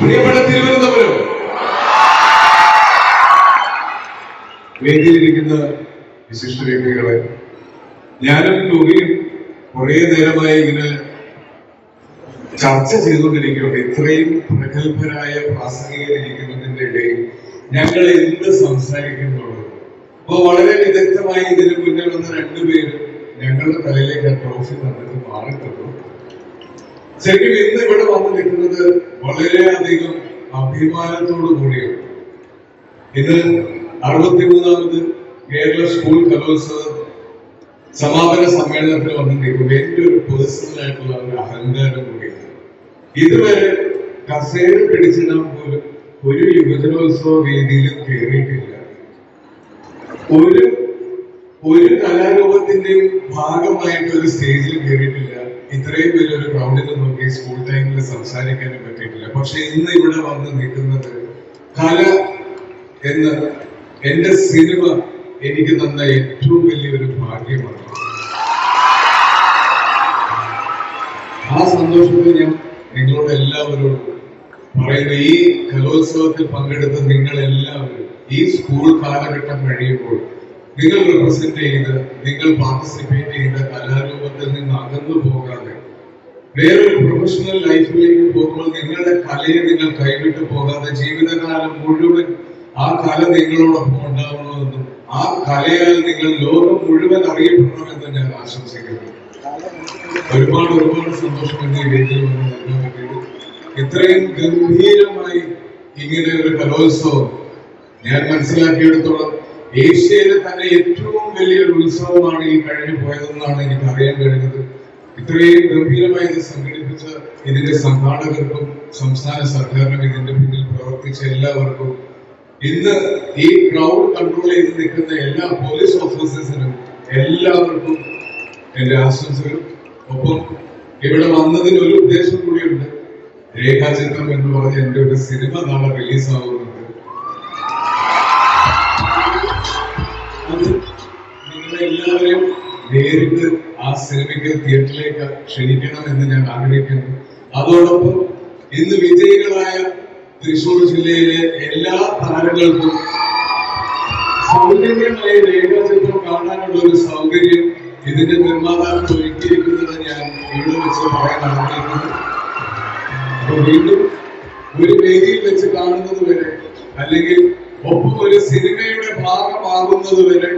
പ്രിയപ്പെട്ട തിരുവനന്തപുരം. വേദിയിലിരിക്കുന്ന വിശിഷ്ട വ്യക്തികളെ ഞാനും ടൂറിയും കുറേ നേരമായി ഇങ്ങനെ ചർച്ച ചെയ്തുകൊണ്ടിരിക്കുകയാണ്. ഇത്രയും പ്രഗത്ഭരായ പ്രാസംഗികരിക്കുന്നതിന്റെ ഇടയിൽ ഞങ്ങൾ എന്ത് സംസാരിക്കുന്നുള്ളത് അപ്പൊ വളരെ വിദഗ്ധമായി ഇതിന് മുന്നിൽ വന്ന രണ്ടുപേരും ഞങ്ങളുടെ തലയിലേക്ക് ആ ട്രോഫി തന്നിട്ട് മാറിത്തന്നു ശരിക്കും ഇന്ന് ഇവിടെ വന്ന് നിൽക്കുന്നത് വളരെയധികം അഭിമാനത്തോടു കൂടിയാണ്. ഇത് അറുപത്തിമൂന്നാമത് കേരള സ്കൂൾ കലോത്സവം സമാപന സമ്മേളനത്തിൽ വന്ന് നിൽക്കുമ്പോൾ എന്റെ ഒരു പേഴ്സണൽ ആയിട്ടുള്ള ഒരു അഹങ്കാരം കൂടിയാണ്. ഇതുവരെ കസേര പിടിച്ചിടാൻ പോലും ഒരു യുവജനോത്സവ വേദിയിലും കയറിയിട്ടില്ല ഒരു ഒരു കലാരൂപത്തിന്റെയും ഭാഗമായിട്ട് ഒരു സ്റ്റേജിൽ കയറിയിട്ടില്ല ഇത്രയും വലിയൊരു ക്രൗഡിൽ നോക്കി സ്കൂൾ ടൈമിൽ സംസാരിക്കാനും പറ്റിയിട്ടില്ല. പക്ഷെ ഇന്ന് ഇവിടെ വന്ന് നിൽക്കുന്നത് കല എന്ന എന്റെ സിനിമ എനിക്ക് തന്ന ഏറ്റവും വലിയൊരു ഭാഗ്യമാണ്. ആ സന്തോഷത്തിൽ ഞാൻ നിങ്ങളോട് എല്ലാവരോടും പറയുന്നു. ഈ കലോത്സവത്തിൽ പങ്കെടുത്ത നിങ്ങൾ എല്ലാവരും ഈ സ്കൂൾ കാലഘട്ടം കഴിയുമ്പോൾ നിങ്ങൾ റിപ്രസെന്റ് ചെയ്ത് നിങ്ങൾ പാർട്ടിസിപ്പേറ്റ് ചെയ്ത കലാരൂപത്തിൽ നിന്ന് അകന്നു പോകാതെ വേറൊരു പ്രൊഫഷണൽ ലൈഫിലേക്ക് പോകുമ്പോൾ നിങ്ങളുടെ കലയെ നിങ്ങൾ കൈവിട്ടു പോകാതെ ജീവിതകാലം മുഴുവൻ ആ കല നിങ്ങളോടൊപ്പം ഉണ്ടാവണമെന്നും ആ കലയാൽ നിങ്ങൾ ലോകം മുഴുവൻ അറിയപ്പെടണമെന്ന് ഞാൻ ആശംസിക്കുന്നു. ഒരുപാട് ഒരുപാട് സന്തോഷം എന്നെ വേദിയിൽ വന്ന് നിൽക്കാൻ ഇത്രയും ഗംഭീരമായി ഇങ്ങനെ ഒരു കലോത്സവം ഞാൻ മനസ്സിലാക്കിയെടുത്തോളം ഏഷ്യയിലെ തന്നെ ഏറ്റവും വലിയൊരു ഉത്സവമാണ് ഈ കഴിഞ്ഞു പോയതെന്നാണ് എനിക്ക് അറിയാൻ കഴിഞ്ഞത്. ഇത്രയും ഗംഭീരമായി ഇത് സംഘടിപ്പിച്ച ഇതിന്റെ സംഘാടകർക്കും സംസ്ഥാന സർക്കാരിനും ഇതിന്റെ പിന്നിൽ പ്രവർത്തിച്ച എല്ലാവർക്കും ഇന്ന് ഈ ക്രൗഡ് കൺട്രോൾ ചെയ്ത് നിൽക്കുന്ന എല്ലാ പോലീസ് ഓഫീസേഴ്സിനും എല്ലാവർക്കും എന്റെ ആശംസകൾ. ഒപ്പം ഇവിടെ വന്നതിന് ഒരു ഉദ്ദേശം കൂടിയുണ്ട്. രേഖാചിത്രം എന്ന് പറഞ്ഞ എന്റെ ഒരു സിനിമ നാളെ റിലീസ് എല്ലാവരെയും നേരിട്ട് ആ സിനിമയ്ക്ക് തിയേറ്ററിലേക്ക് ക്ഷണിക്കണം എന്ന് ഞാൻ ആഗ്രഹിക്കുന്നു. അതോടൊപ്പം ഇന്ന് വിജയികളായ തൃശൂർ ജില്ലയിലെ എല്ലാ താരങ്ങൾക്കും സൗജന്യമായ രേഖാചിത്രം കാണാനുള്ള ഒരു സൗകര്യം ഇതിന്റെ നിർമ്മാതാക്കൾ ഒരുക്കിയിരിക്കുന്നത് ഞാൻ ഇവിടെ വെച്ച് പറയാൻ ആഗ്രഹിക്കുന്നു. അപ്പൊ വീണ്ടും ഒരു വേദിയിൽ വെച്ച് കാണുന്നത് വരെ അല്ലെങ്കിൽ ഒപ്പം ഒരു സിനിമയുടെ ഭാഗമാകുന്നത് വരെ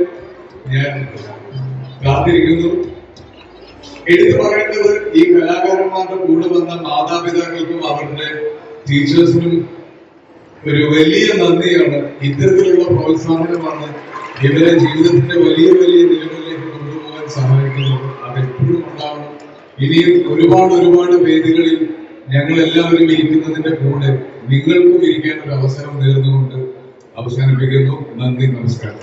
ഞാൻ കാത്തിരിക്കുന്നു. എടുത്തു പറയേണ്ടത് ഈ കലാകാരന്മാരുടെ കൂടെ വന്ന മാതാപിതാക്കൾക്കും അവരുടെ ടീച്ചേഴ്സിനും ഒരു വലിയ നന്ദിയാണ്. ഇത്തരത്തിലുള്ള പ്രോത്സാഹനമാണ് ഇവരെ ജീവിതത്തിന്റെ വലിയ വലിയ നിലകളിലേക്ക് കൊണ്ടുപോകാൻ സഹായിക്കുന്നത്. അതെപ്പോഴും ഉണ്ടാവണം. ഇനിയും ഒരുപാട് ഒരുപാട് വേദികളിൽ ഞങ്ങൾ എല്ലാവരും ഇരിക്കുന്നതിന്റെ കൂടെ നിങ്ങൾക്കും ഇരിക്കാൻ ഒരു അവസരം നേർന്നുകൊണ്ട് അവസാനിപ്പിക്കുന്നു. നന്ദി നമസ്കാരം.